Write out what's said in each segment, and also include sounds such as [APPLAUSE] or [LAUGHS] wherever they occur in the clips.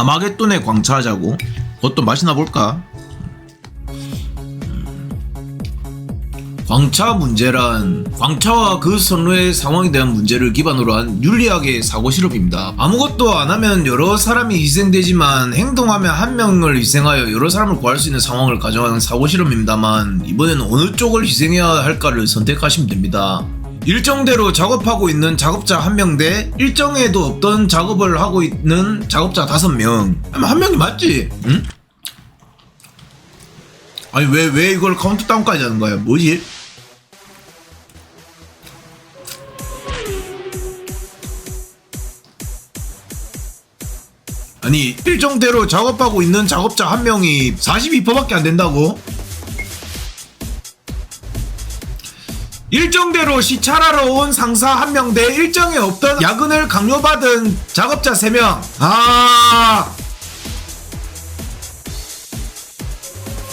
아마겟돈에 광차하자고 그것도 맛이나 볼까? 광차 문제란 광차와 그 선로의 상황에 대한 문제를 기반으로 한 윤리학의 사고 실험입니다. 아무것도 안 하면 여러 사람이 희생되지만 행동하면 한 명을 희생하여 여러 사람을 구할 수 있는 상황을 가정하는 사고 실험입니다만 이번에는 어느 쪽을 희생해야 할까를 선택하시면 됩니다. 일정대로 작업하고 있는 작업자 한명대 일정에도 없던 작업을 하고 있는 작업자 다섯 명. 한 명이 맞지? 응? 아니 왜 왜 이걸 카운트 다운까지 하는 거야? 뭐지? 아니 일정대로 작업하고 있는 작업자 한 명이 42%밖에 안 된다고? 일정대로 시찰하러 온 상사 한 명 대 일정에 없던 야근을 강요받은 작업자 3명. 아.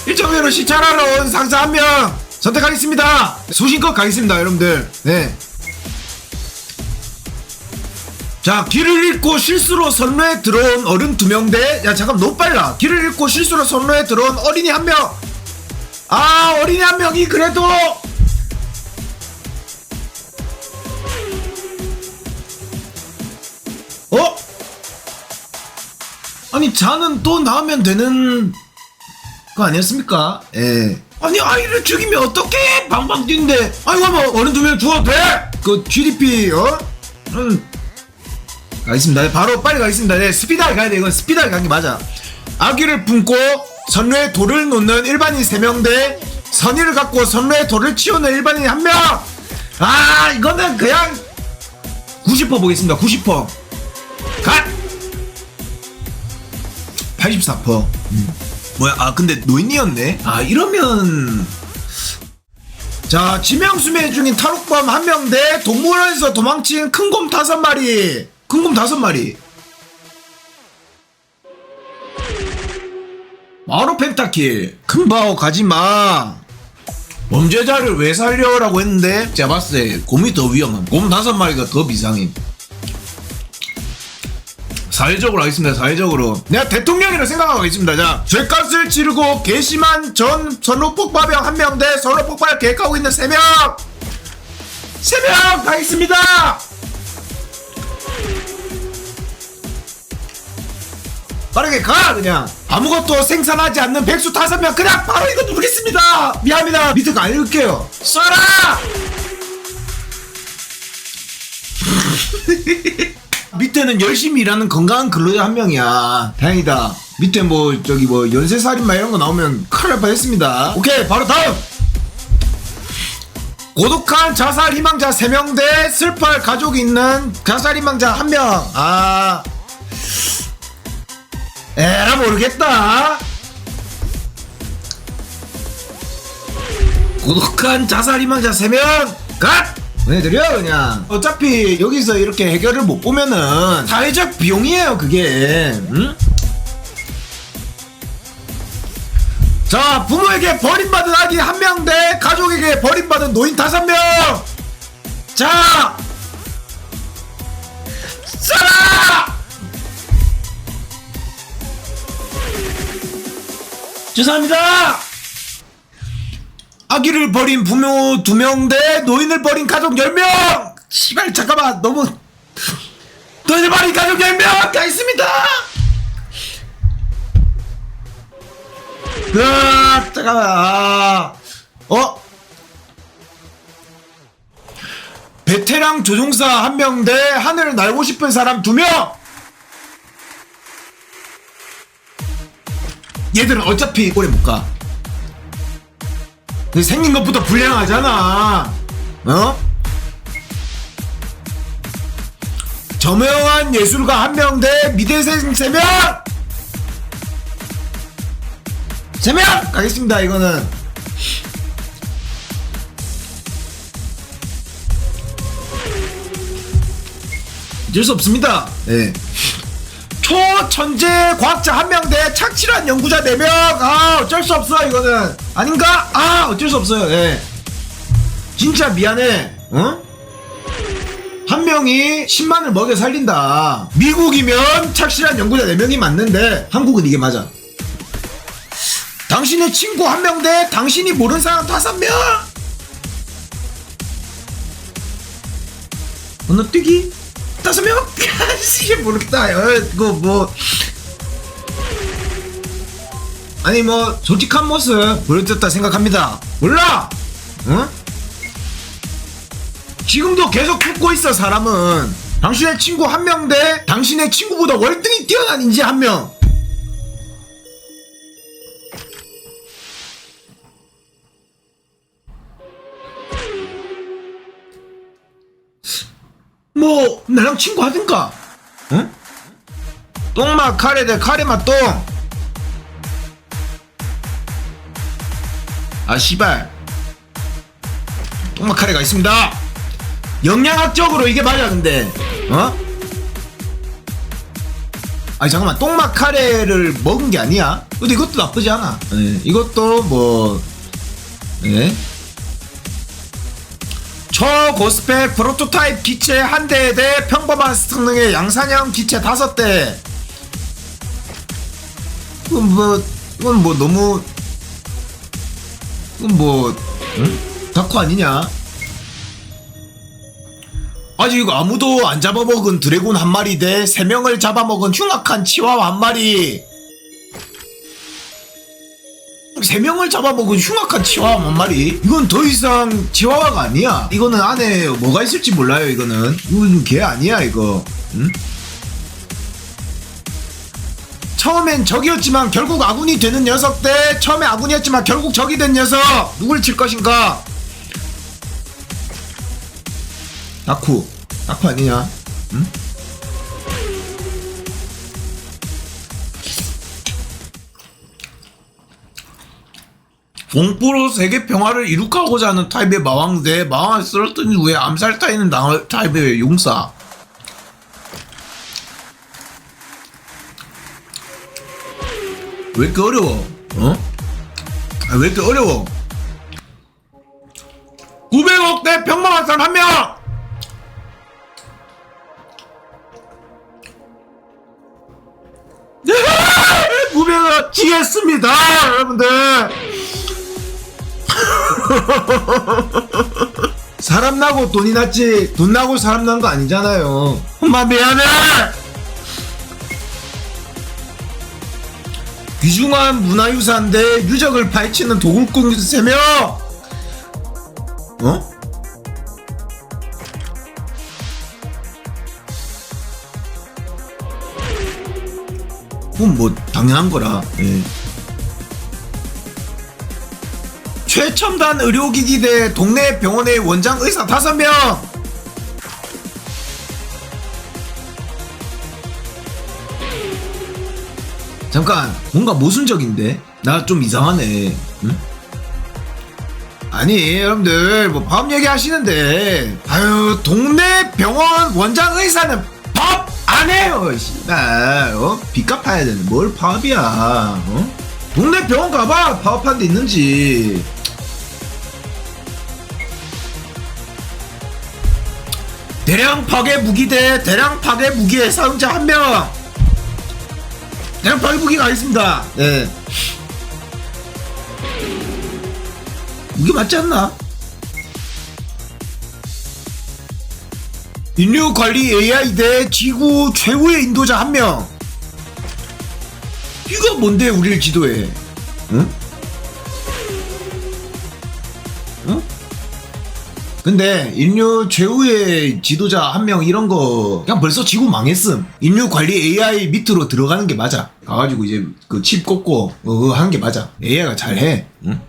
일정대로 시찰하러 온 상사 한 명 선택하겠습니다. 소신껏 가겠습니다, 여러분들. 네. 자, 길을 잃고 실수로 선로에 들어온 어른 두명 대, 야, 잠깐, 너무 빨라. 길을 잃고 실수로 선로에 들어온 어린이 한 명. 아, 어린이 한 명이 그래도 어? 아니 자는 또 나오면 되는 거 아니었습니까? 예. 아니 아이를 죽이면 어떻게 방방 뛰는데 아이고 뭐 어른 두 명 죽어도 돼? 그 GDP 어? 음. 가겠습니다. 네, 바로 빨리 가겠습니다. 네, 스피드하게 가야 돼. 이건 스피드하게 가는 게 맞아. 아기를 품고 선로에 돌을 놓는 일반인 3명 대 선의를 갖고 선로에 돌을 치우는 일반인 1명! 아, 이거는 그냥 90% 보겠습니다. 90%. 84%. 음. 뭐야, 아, 근데 노인이었네? 아, 이러면. 자, 지명수매 중인 탈옥범 한 명 대 동물원에서 도망친 큰 곰 다섯 마리. 큰 곰 다섯 마리. 바로 펜타킬. 큰 바오 가지 마. 범죄자를 왜 살려라고 했는데 제가 봤을 때 곰이 더 위험함. 곰 다섯 마리가 더 비상임. 사회적으로 하겠습니다. 사회적으로. 내가 대통령이라 생각하고 있습니다. 자, 죄값을 치르고 괘씸한 전 선로폭파병 한 명 대 선로폭파를 계획하고 있는 세 명. 세 명 가겠습니다. 빠르게 가 그냥 아무것도 생산하지 않는 백수 다섯 명 그냥 바로 이거 누르겠습니다 미안합니다 밑에 안 읽을게요 쏴라 [LAUGHS] [LAUGHS] 밑에는 열심히 일하는 건강한 근로자 한 명이야. 다행이다. 밑에 뭐 저기 뭐 연쇄살인마 이런 거 나오면 큰일 날 뻔했습니다. 오케이 바로 다음! 고독한 자살 희망자 3명 대 슬퍼할 가족이 있는 자살 희망자 1명. 아. 에라 모르겠다. 고독한 자살 희망자 3명. 갓! 보내드려 그냥 어차피 여기서 이렇게 해결을 못 보면은 사회적 비용이에요 그게 응? 자 부모에게 버림받은 아기 한 명 대 가족에게 버림받은 노인 다섯 명 자! 쏴라! 죄송합니다. 아기를 버린 부모 두 명 대 노인을 버린 가족 10명! 씨발, 잠깐만, 너무. 노인을 버린 가족 10명! 가 있습니다! 아, 잠깐만, 아. 어? 베테랑 조종사 한 명 대 하늘을 날고 싶은 사람 두 명! 얘들은 어차피 오래 못 가. 생긴 것부터 불량하잖아. 어? 저명한 예술가 한 명 대 미대생 세 명! 세 명! 가겠습니다, 이거는. 어쩔 수 없습니다. 예. 초천재 과학자 한 명 대 착실한 연구자 4명 아 어쩔 수 없어 이거는 아닌가? 아 어쩔 수 없어요 예 진짜 미안해 어? 한 명이 10만을 먹여 살린다. 미국이면 착실한 연구자 4명이 맞는데 한국은 이게 맞아. 당신의 친구 한 명 대 당신이 모르는 사람 다섯 명. 건너뛰기 다섯 명? [LAUGHS] 이게 모르겠다. 어, 그거 뭐 아니 뭐 솔직한 모습 보여줬다 생각합니다. 몰라. 응? 지금도 계속 죽고 있어 사람은. 당신의 친구 한 명 대 당신의 친구보다 월등히 뛰어난 인재 한 명. 나랑 친구 하든가 응? 똥맛 카레 대 카레맛 똥 아, 씨발. 똥맛 카레가 있습니다. 영양학적으로 이게 맞아, 근데. 어? 아니, 잠깐만. 똥맛 카레를 먹은 게 아니야? 근데 이것도 나쁘지 않아. 예, 이것도 뭐, 예. 초고스펙 프로토타입 기체 한 대에 대 평범한 성능의 양산형 기체 다섯 대. 이건 뭐, 이건 뭐 너무 이건 뭐 응? 다코 아니냐? 아직 아무도 안 잡아먹은 드래곤 한 마리 대 세 명을 잡아먹은 흉악한 치와와 한 마리. 세 명을 잡아먹은 흉악한 치와와 한 마리. 이건 더 이상 치와와가 아니야. 이거는 안에 뭐가 있을지 몰라요. 이거는 이건 개 아니야 이거. 응? 처음엔 적이었지만 결국 아군이 되는 녀석 대 처음에 아군이었지만 결국 적이 된 녀석 누굴 칠 것인가? 나쿠 나쿠 아니냐? 응? 공포로 세계 평화를 이룩하고자 하는 타입의 마왕 대 마왕을 쓰러뜨린 후에 암살 타이는 나- 타입의 용사 왜 이렇게 어려워? 어? 아, 왜 이렇게 어려워? 900억 대 평범한 사람 한 명! [LAUGHS] 네! 900억 지겠습니다, 여러분들! [LAUGHS] 사람 나고 돈이 났지, 돈 나고 사람 난 거 아니잖아요. 엄마 미안해! 귀중한 문화유산인데 유적을 파헤치는 도굴꾼 3명! 어? 그건 뭐 당연한 거라 예. 최첨단 의료기기 대 동네 병원의 원장 의사 5명! 잠깐 뭔가 모순적인데 나 좀 이상하네 응? 아니 여러분들 뭐 밥 얘기하시는데 아유 동네 병원 원장 의사는 밥 안 해요 씨발 어? 빚 갚아야 되는 뭘 밥이야 어? 동네 병원 가봐 데 있는지 대량 파괴 무기 대 대량 파괴 무기의 사용자 한 명 대량 파괴 무기가 있습니다 예 이게 맞지 않나? 인류 관리 AI 대 지구 최후의 인도자 한 명. 이거 뭔데 우리를 지도해? 응? 응? 근데 인류 최후의 지도자 한 명 이런 거 그냥 벌써 지구 망했음. 인류 관리 AI 밑으로 들어가는 게 맞아. 가가지고 이제 그 칩 꽂고 어, 하는 게 맞아. AI가 잘해. 응?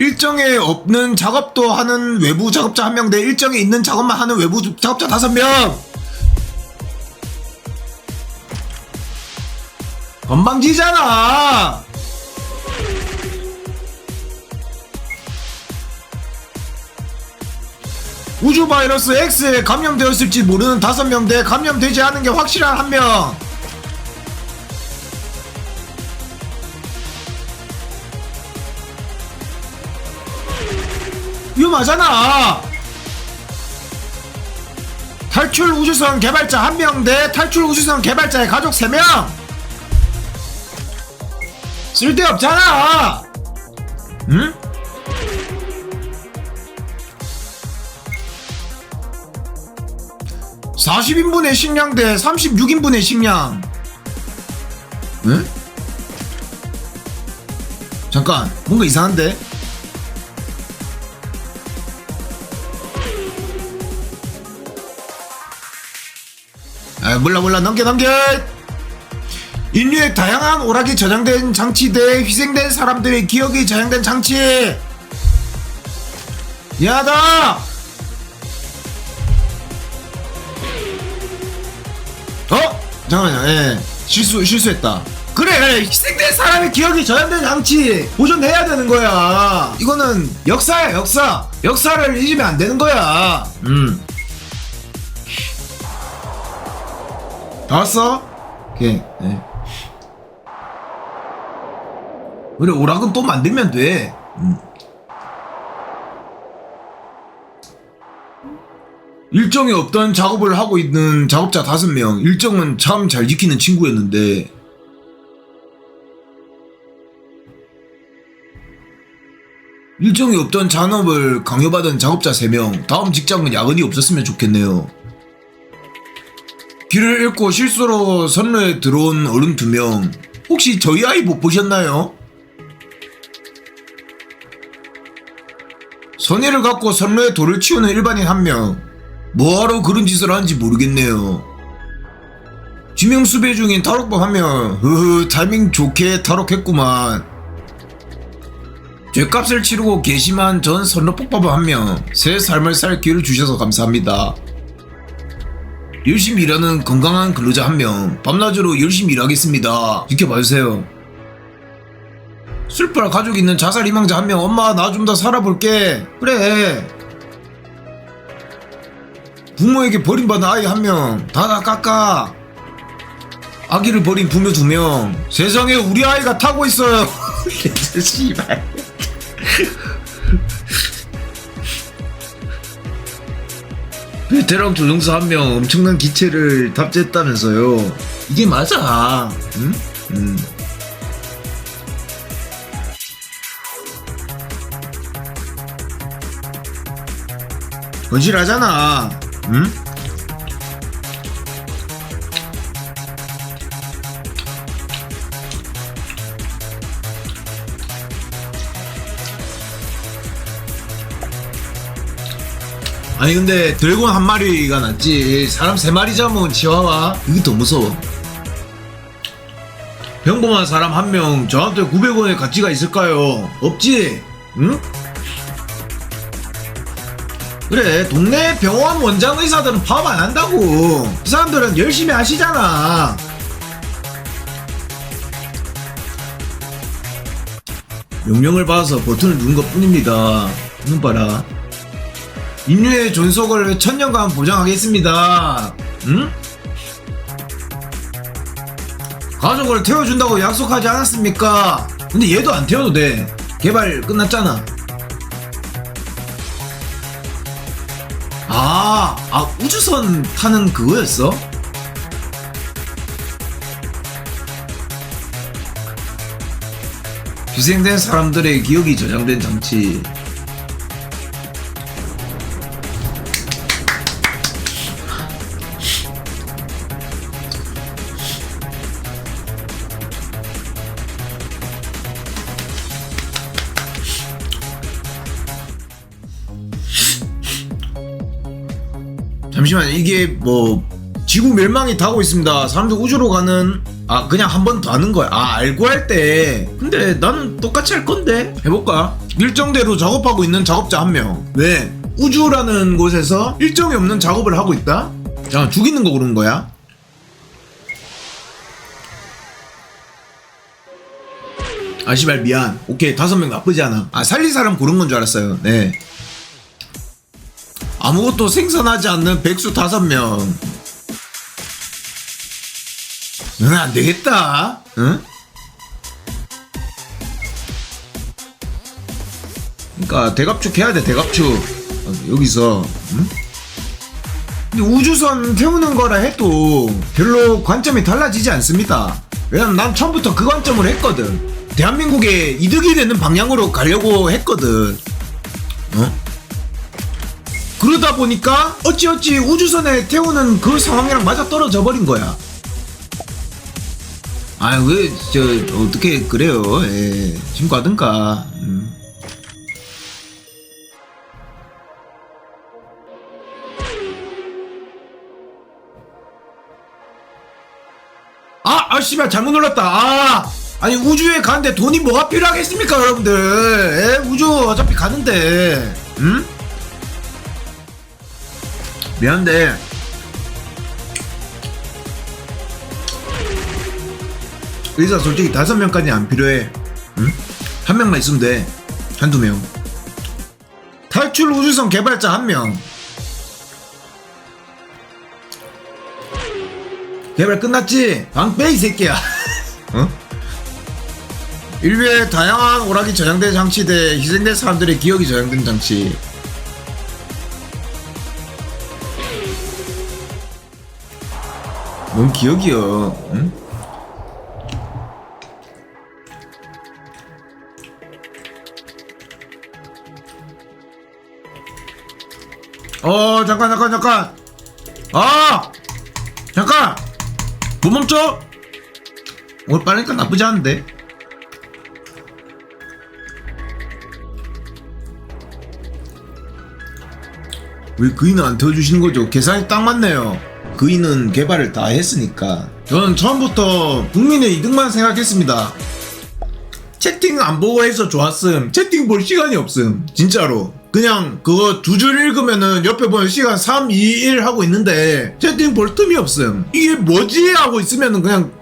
일정에 없는 작업도 하는 외부 작업자 한 명 대 일정에 있는 작업만 하는 외부 작업자 다섯 명. 건방지잖아. 우주 바이러스 X에 감염되었을지 모르는 다섯 명 대 감염되지 않은 게 확실한 한 명. 위험하잖아. 탈출 우주선 개발자 1명 대 탈출 우주선 개발자의 가족 3명. 쓸데없잖아. 응? (40인분의) 식량 대 (36인분의) 식량. 응? 잠깐 뭔가 이상한데? 아 몰라 몰라. 넘겨 넘겨. 인류의 다양한 오락이 저장된 장치 대 희생된 사람들의 기억이 저장된 장치. 미안하다 잠깐만요 예. 실수 실수했다. 그래 희생된 사람의 기억이 저장된 장치 보존해야 되는 거야. 이거는 역사야 역사. 역사를 잊으면 안 되는 거야. 음. 나왔어? 오케이. 네. 그래 오락은 또 만들면 돼. 음. 일정이 없던 작업을 하고 있는 작업자 다섯 명 일정은 참 잘 지키는 친구였는데 일정이 없던 잔업을 강요받은 작업자 3명 다음 직장은 야근이 없었으면 좋겠네요 길을 잃고 실수로 선로에 들어온 어른 2명 혹시 저희 아이 못 보셨나요? 선의를 갖고 선로에 돌을 치우는 일반인 한명 뭐하러 그런 짓을 하는지 모르겠네요. 지명수 배 중인 탈옥범 한명 흐흐 타이밍 좋게 탈옥했구만. 죄값을 치르고 계심한 전 선로폭파범 한명 새 삶을 살 기회를 주셔서 감사합니다. 열심히 일하는 건강한 근로자 한 명 밤낮으로 열심히 일하겠습니다. 지켜봐주세요. 슬퍼할 가족이 있는 자살 희망자 한 명 엄마 나 좀 더 살아볼게. 그래 부모에게 버림받은 아이 한 명 다 다 깎아. 아기를 버린 부모 두 명. 세상에 우리 아이가 타고 있어요. [LAUGHS] 씨발. 베테랑 조종사 한 명 엄청난 기체를 탑재했다면서요. 이게 맞아. 응? 응. 건실하잖아 응? 아니 근데 드래곤 한 마리가 낫지 사람 세 마리 잡으면 치와와 이게 더 무서워 평범한 사람 한 명 저한테 900원의 가치가 있을까요? 없지? 응? 그래 동네 병원 원장 의사들은 파업 안 한다고. 이 사람들은 열심히 하시잖아. 명령을 받아서 버튼을 누른 것 뿐입니다. 눈 봐라. 인류의 존속을 천년간 보장하겠습니다. 응? 가족을 태워준다고 약속하지 않았습니까? 근데 얘도 안 태워도 돼. 개발 끝났잖아 아, 아 우주선 타는 그거였어? 희생된 사람들의 기억이 저장된 장치. 잠시만 이게 뭐 지구 멸망이 다고 있습니다. 사람들 우주로 가는 아 그냥 한 번 더 하는 거야. 아 알고 할 때. 근데 나는 똑같이 할 건데 해볼까? 일정대로 작업하고 있는 작업자 한 명. 왜? 우주라는 곳에서 일정이 없는 작업을 하고 있다? 자 죽이는 거 그런 거야? 아 씨발 미안. 오케이 다섯 명 나쁘지 않아. 아 살릴 사람 고른 건 줄 알았어요. 네. 아무것도 생산하지 않는 백수 다섯 명. 응, 안 되겠다. 응? 그러니까 대갑축 해야 돼 대갑축 어, 여기서 음? 근데 우주선 태우는 거라 해도 별로 관점이 달라지지 않습니다 왜냐면 난 처음부터 그 관점을 했거든 대한민국에 이득이 되는 방향으로 가려고 했거든 어? 그러다 보니까 어찌어찌 우주선에 태우는 그 상황이랑 맞아 떨어져 버린 거야 아유 왜저 어떻게 그래요 예, 지금 가든가 음. 아, 아, 씨발, 잘못 눌렀다. 아, 아니, 우주에 가는데 돈이 뭐가 필요하겠습니까, 여러분들? 에? 우주 어차피 가는데, 음? 미안한데, 의사 솔직히 다섯 명까지 안 필요해. 응? 한 명만 있으면 돼. 한두 명. 탈출 우주선 개발자 한 명. 개발 끝났지? 방 빼 이 새끼야. [LAUGHS] 어? 인류의 다양한 오락이 저장된 장치 대 희생된 사람들의 기억이 저장된 장치. 뭔 기억이요? 응? 어 잠깐 잠깐 잠깐 아 잠깐 못 멈춰 오늘 빠르니까 나쁘지 않은데 왜 그이는 안 태워주시는 거죠? 계산이 딱 맞네요 그이는 개발을 다 했으니까 저는 처음부터 국민의 이득만 생각했습니다 채팅 안 보고 해서 좋았음. 채팅 볼 시간이 없음. 진짜로. 그냥 그거 두 줄 읽으면은 옆에 보면 시간 3, 2, 1 하고 있는데 채팅 볼 틈이 없음. 이게 뭐지? 하고 있으면은 그냥